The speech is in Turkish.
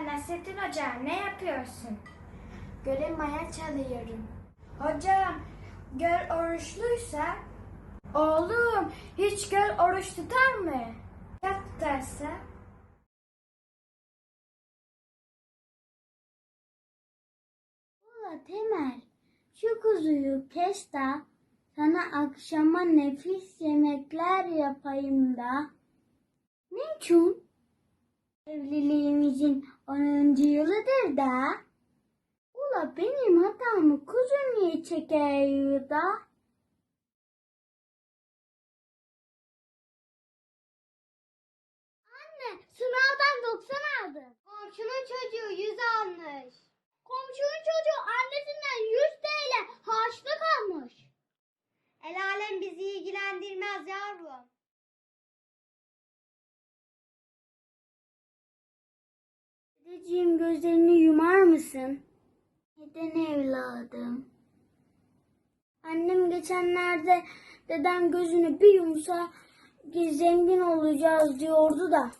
Merhaba Nasrettin Hoca, ne yapıyorsun? Göle maya çalıyorum. Hocam, göl oruçluysa? Oğlum, hiç göl oruç tutar mı? Ya tutarsa? Ula Temel, şu kuzuyu kes de sana akşama nefis yemekler yapayım da. Niçin? Evliliğimizin 10. yılıdır da. Ula benim hatamı kuzu niye çekiyor da? Anne, sınavdan 90 aldım. Komşunun çocuğu 100 almış. Komşunun çocuğu annesinden 100 TL harçlık almış. El alem bizi ilgilendirmez yavrum. Dedeciğim gözlerini yumar mısın? Neden evladım? Annem geçenlerde dedem gözünü bir yumsa biz zengin olacağız diyordu da.